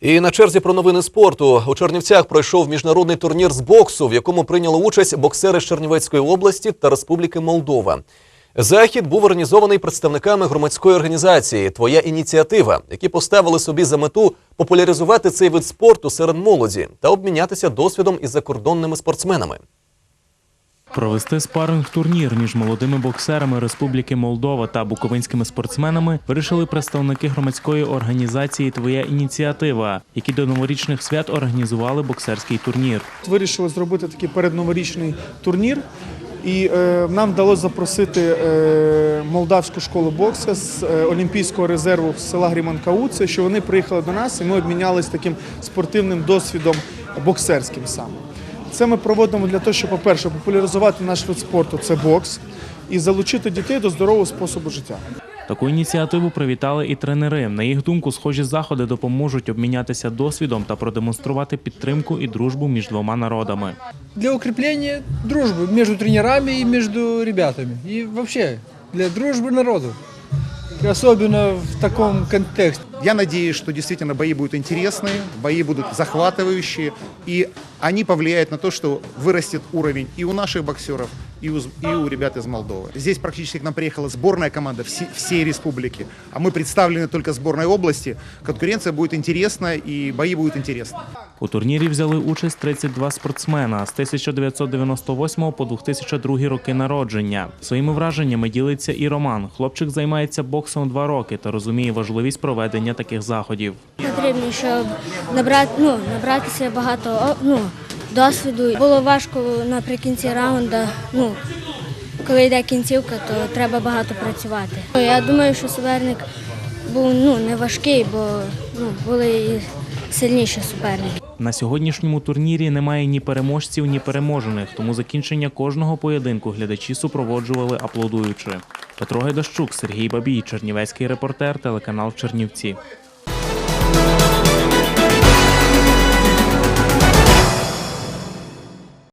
І на черзі про новини спорту у Чернівцях пройшов міжнародний турнір з боксу, в якому прийняли участь боксери з Чернівецької області та Республіки Молдова. Захід був організований представниками громадської організації Твоя ініціатива, які поставили собі за мету популяризувати цей вид спорту серед молоді та обмінятися досвідом із закордонними спортсменами. Провести спаринг-турнір між молодими боксерами Республіки Молдова та буковинськими спортсменами вирішили представники громадської організації Твоя ініціатива, які до новорічних свят організували боксерський турнір. Вирішили зробити такий передноворічний турнір. І е, нам вдалося запросити е, молдавську школу боксу з е, Олімпійського резерву з села Гріманкауце, що вони приїхали до нас і ми обмінялися таким спортивним досвідом боксерським саме. Це ми проводимо для того, щоб, по-перше, популяризувати наш вид спорту це бокс, і залучити дітей до здорового способу життя. Таку ініціативу привітали і тренери. На їх думку, схожі заходи допоможуть обмінятися досвідом та продемонструвати підтримку і дружбу між двома народами. для укрепления дружбы между тренерами и между ребятами. И вообще для дружбы народу И особенно в таком контексте. Я надеюсь, что действительно бои будут интересные, бои будут захватывающие, и они повлияют на то, что вырастет уровень и у наших боксеров, и у, и у ребят из Молдовы. Здесь практически к нам приехала сборная команда все- всей республики, а мы представлены только сборной области. Конкуренция будет интересная, и бои будут интересны. У турнірі взяли участь 32 спортсмена з 1998 по 2002 роки народження. Своїми враженнями ділиться і Роман. Хлопчик займається боксом два роки та розуміє важливість проведення таких заходів. Потрібно, щоб набрати, ну, набратися багато о, ну, досвіду. Було важко наприкінці раунду. Ну, коли йде кінцівка, то треба багато працювати. Я думаю, що суперник був ну, не важкий, бо ну, були і сильніші суперники. На сьогоднішньому турнірі немає ні переможців, ні переможених, тому закінчення кожного поєдинку глядачі супроводжували аплодуючи. Петро Гайдащук, Сергій Бабій, Чернівецький репортер, телеканал Чернівці.